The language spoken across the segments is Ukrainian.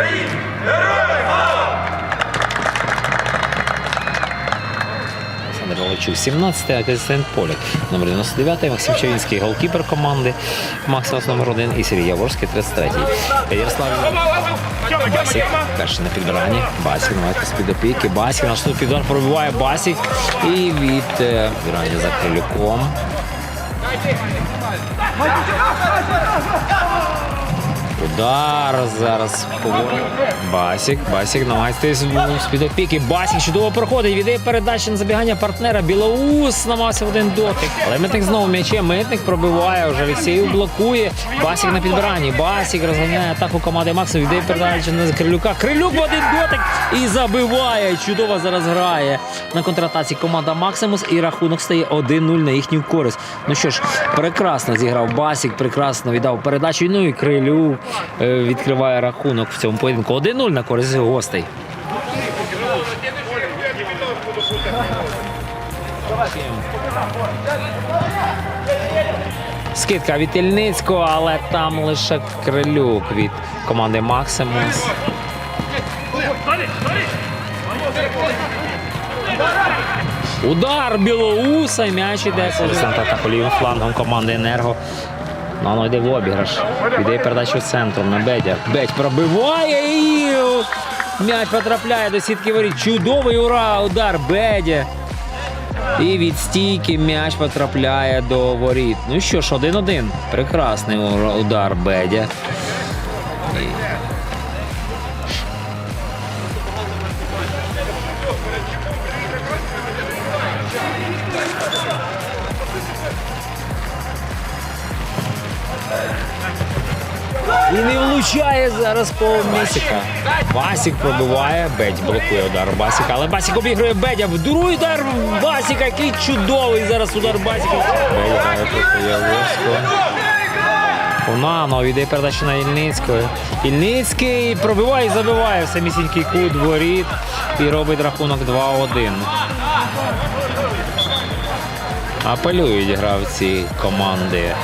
України! Героям слава! Олександр Олечук, 17-й, асистент Поляк, номер 99 Максим Чавінський, голкіпер команди Максимас номер 1 і Сергій Яворський, 33-й. Ярослав Басік, перший на підбиранні. Басік навіть з-під опіки. Басік наступний підбір пробиває Басік. І від е, підбирання за Крилюком. Дайте! Удар зараз. Басік. Басік намагається з під опіки. Басік чудово проходить. Віддає передачі на забігання партнера. Білоус намагався один дотик. Але митник знову м'ячем. Митник пробиває. Вже Олексіїв блокує. Басік на підбиранні. Басік розганяє атаку команди Максу. Віддає передачі на Крилюка. Крилюк в один дотик і забиває. Чудово зараз грає на контратаці команда Максимус. І рахунок стає 1-0 на їхню користь. Ну що ж, прекрасно зіграв Басік, прекрасно віддав передачу. Ну і Крилюк відкриває рахунок в цьому поєдинку. 1-0 на користь гостей. Скидка від Ільницького, але там лише Крилюк від команди Максимус. Удар Білоуса, м'яч іде. Президента та флангом команди Енерго. Ну, воно йде в обіграш. Іде передачу центром на Бедя. Бедь пробиває і м'яч потрапляє до сітки воріт. Чудовий ура! Удар Бедя. І від стійки м'яч потрапляє до воріт. Ну що ж, 1-1. Прекрасний удар Бедя. І- не влучає зараз по Місіка. Басік пробиває, Бедь блокує удар Басіка, але Басік обігрує Бедя. Другий удар Басіка, який чудовий зараз удар Басіка. Бедя грає проти Яворського. Унано віддає передачу на Ільницького. Ільницький пробиває і забиває в самісінький кут воріт і робить рахунок 2-1. Апелюють гравці команди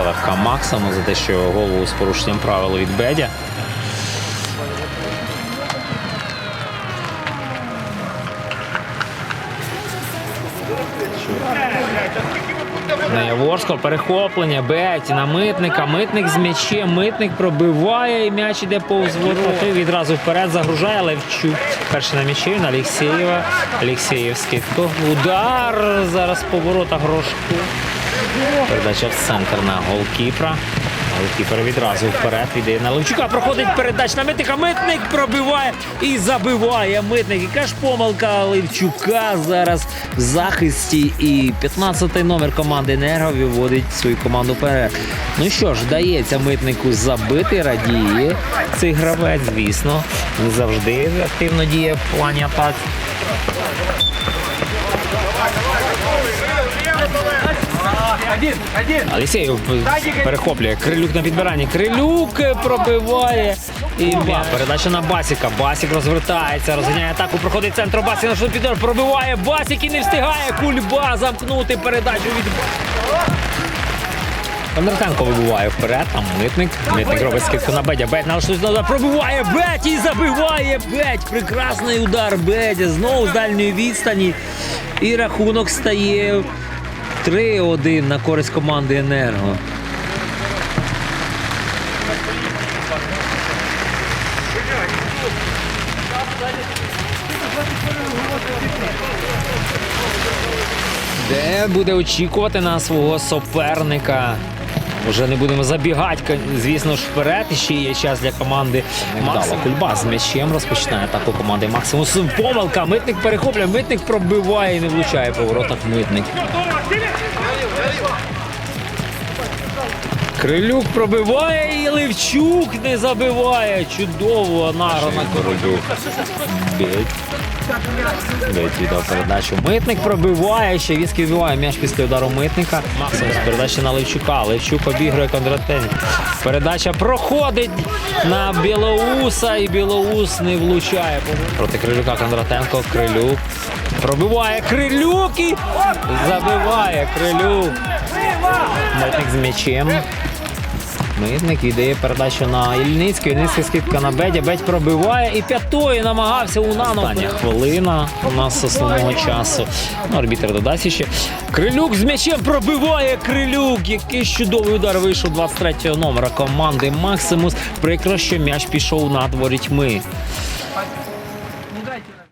ЛФК Максиму за те, що голову з порушенням правил від Бедя. Яворського перехоплення, Беті на митника, митник з м'ячем, митник пробиває і м'яч іде повз ворота. Відразу вперед загружає Левчук. Перший на м'ячі на Алексєєва. То Удар зараз по воротах Грошку. Передача в центр на голкіпера. Голкіпер відразу вперед віддає на Левчука. Проходить передача на митника. Митник пробиває і забиває митник. Яка ж помилка Левчука зараз в захисті. І 15-й номер команди Енерго виводить свою команду вперед. Ну що ж, вдається митнику забити, радіє цей гравець, звісно. Не завжди активно діє в плані атак. Алексєєв перехоплює. Крилюк на підбиранні. Крилюк пробиває. І передача на Басіка. Басік розвертається, розганяє атаку, проходить центр Басік, на підбір, пробиває Басік і не встигає Кульба замкнути передачу від. Кондратенко вибиває вперед, там митник. Митник робить скидку на Бедя. Бедь налаштується на удар. Пробиває Бедь і забиває Бедь. Прекрасний удар Бедя. Знову з дальньої відстані. І рахунок стає 3-1 на користь команди Енерго. Де буде очікувати на свого суперника. Вже не будемо забігати, звісно ж, вперед. Ще є час для команди Макса Кульба з м'ячем розпочинає атаку команди Максимус. Помилка. Митник перехоплює, митник пробиває і не влучає по воротах митник. Крилюк пробиває і Левчук не забиває. Чудово награна Крилюк. Бить віддав передачу. Митник пробиває, ще Віцький вбиває м'яч після удару митника. Максимус передача на Левчука. Левчук обігрує Кондратенко. Передача проходить на Білоуса і Білоус не влучає. Проти Крилюка Кондратенко. Крилюк. Пробиває Крилюк і забиває Крилюк. Митник з м'ячем. Митник віддає передачу на Ільницький. Ільницький скидка на Бедя. Бедь пробиває і п'ятою намагався Унанов. Остання хвилина у нас основного часу. Ну, Арбітер додасть ще. Крилюк з м'ячем пробиває Крилюк. Який чудовий удар вийшов 23-го номера команди Максимус. Прикро, що м'яч пішов над ворітьми.